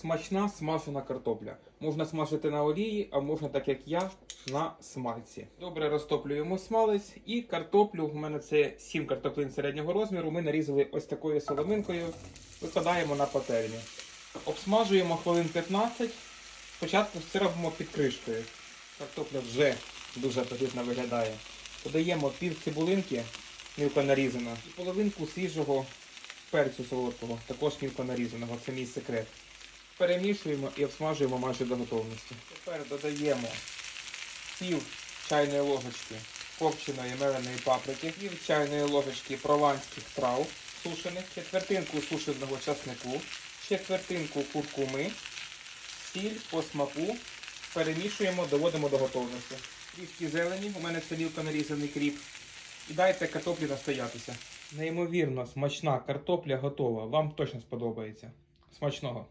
Смачна смажена картопля. Можна смажити на олії, а можна, так як я, на смальці. Добре розтоплюємо смалець і картоплю. У мене це 7 картоплин середнього розміру. Ми нарізали ось такою соломинкою. Викладаємо на пательню. Обсмажуємо хвилин 15. Спочатку все робимо під кришкою. Картопля вже дуже апетитно виглядає. Додаємо пів цибулинки, мілко нарізано, і половинку свіжого перцю солодкого, також мілко нарізаного. Це мій секрет. Перемішуємо і обсмажуємо майже до готовності. Тепер додаємо пів чайної ложечки копченої меленої паприки, пів чайної ложечки прованських трав сушених, четвертинку сушеного часнику, четвертинку куркуми, сіль по смаку. Перемішуємо, доводимо до готовності. Трішки зелені, у мене це мілко нарізаний кріп. І дайте картоплі настоятися. Неймовірно смачна картопля готова. Вам точно сподобається. Смачного!